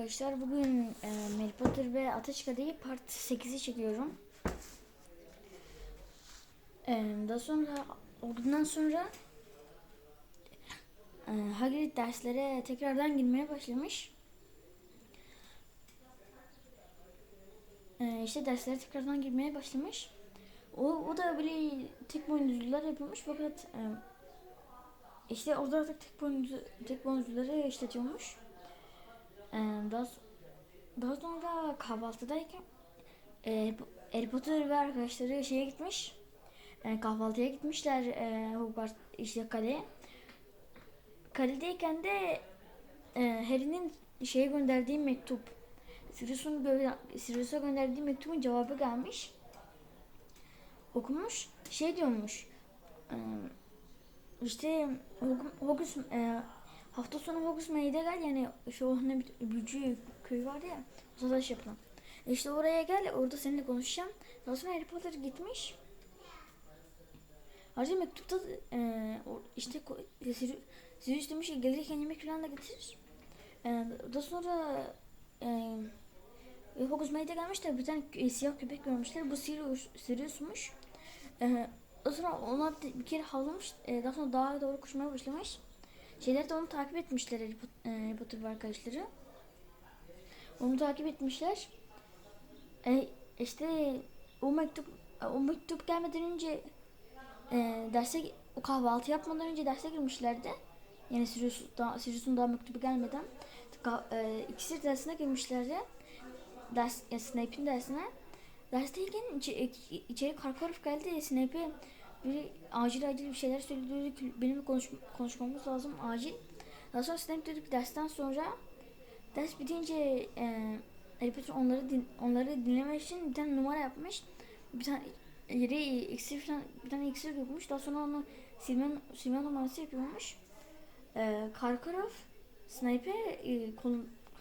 arkadaşlar. Bugün e, Harry Potter ve Ateş Kadehi Part 8'i çekiyorum. E, daha sonra ondan sonra e, Hagrid derslere tekrardan girmeye başlamış. E, işte derslere tekrardan girmeye başlamış. O, o da böyle tek boynuzlular yapıyormuş fakat e, işte orada artık tek boynuzlu, tek boynuzluları işletiyormuş. Ee, daha, daha sonra kahvaltıdayken e, Harry Potter ve arkadaşları şeye gitmiş. E, kahvaltıya gitmişler e, Hogwarts işte kaleye. Kaledeyken de e, Harry'nin şeye gönderdiği mektup Sirius'un gö Sirius'a gönderdiği mektubun cevabı gelmiş. Okumuş. Şey diyormuş. E, işte Hog- Hogwarts e, hafta sonu Hogwarts Mey'de gel yani şu hani bir büyücü köy vardı ya savaş yapılan. E İşte oraya gel orada seninle konuşacağım. Daha sonra Harry Potter gitmiş. Ayrıca mektupta e, o- işte ko- Sirius, demiş ki gelirken yemek falan da getirir. E, daha sonra e, Hogwarts Mey'de gelmişler bir tane e, siyah köpek görmüşler. Bu Sirius, Sirius'muş. E, daha sonra ona bir kere havlamış. E, daha sonra dağa doğru koşmaya başlamış. Şeyler de onu takip etmişler Harry e, Potter ve arkadaşları. Onu takip etmişler. E, işte o mektup o mektup gelmeden önce e, derse o kahvaltı yapmadan önce derse girmişlerdi. Yani Sirius daha, Sirius'un daha mektubu gelmeden e, ikisi dersine girmişlerdi. Ders, ya Snape'in dersine. Dersteyken içi, içeri Karkaroff geldi. Snape'e bir acil acil bir şeyler söyledi. Dedi ki, Benimle konuş, konuşmamız lazım acil. Daha sonra Snape dedi ki dersten sonra ders bitince e, Harry onları din, onları dinlemek için bir tane numara yapmış. Bir tane yere iksir falan bir tane iksir dökmüş. Daha sonra onu silme, silme numarası yapıyormuş. E, Karkaroff Snape'e e, kol,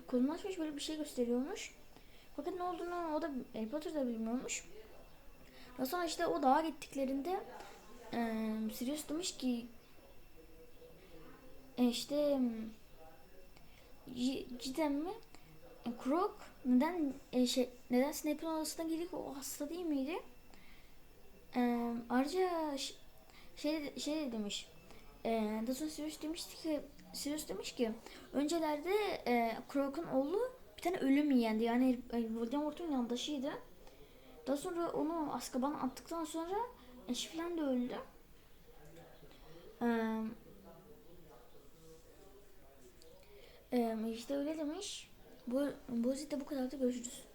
kolunu açmış böyle bir şey gösteriyormuş. Fakat ne olduğunu o da Harry Potter da bilmiyormuş. Daha sonra işte o dağa gittiklerinde Sirius demiş ki e, işte cidden mi? E, Krog neden e, şey neden Snape'in odasına girdik o hasta değil miydi? E, ayrıca şey şey de demiş. E, daha sonra Sirius demişti ki Sirius demiş ki öncelerde e, Krog'un oğlu bir tane ölüm yiyendi. Yani Voldemort'un yandaşıydı. Daha sonra onu Azkaban'a attıktan sonra eşi falan da öldü. Ee, işte öyle demiş. Bu, bu yüzden bu kadar da görüşürüz.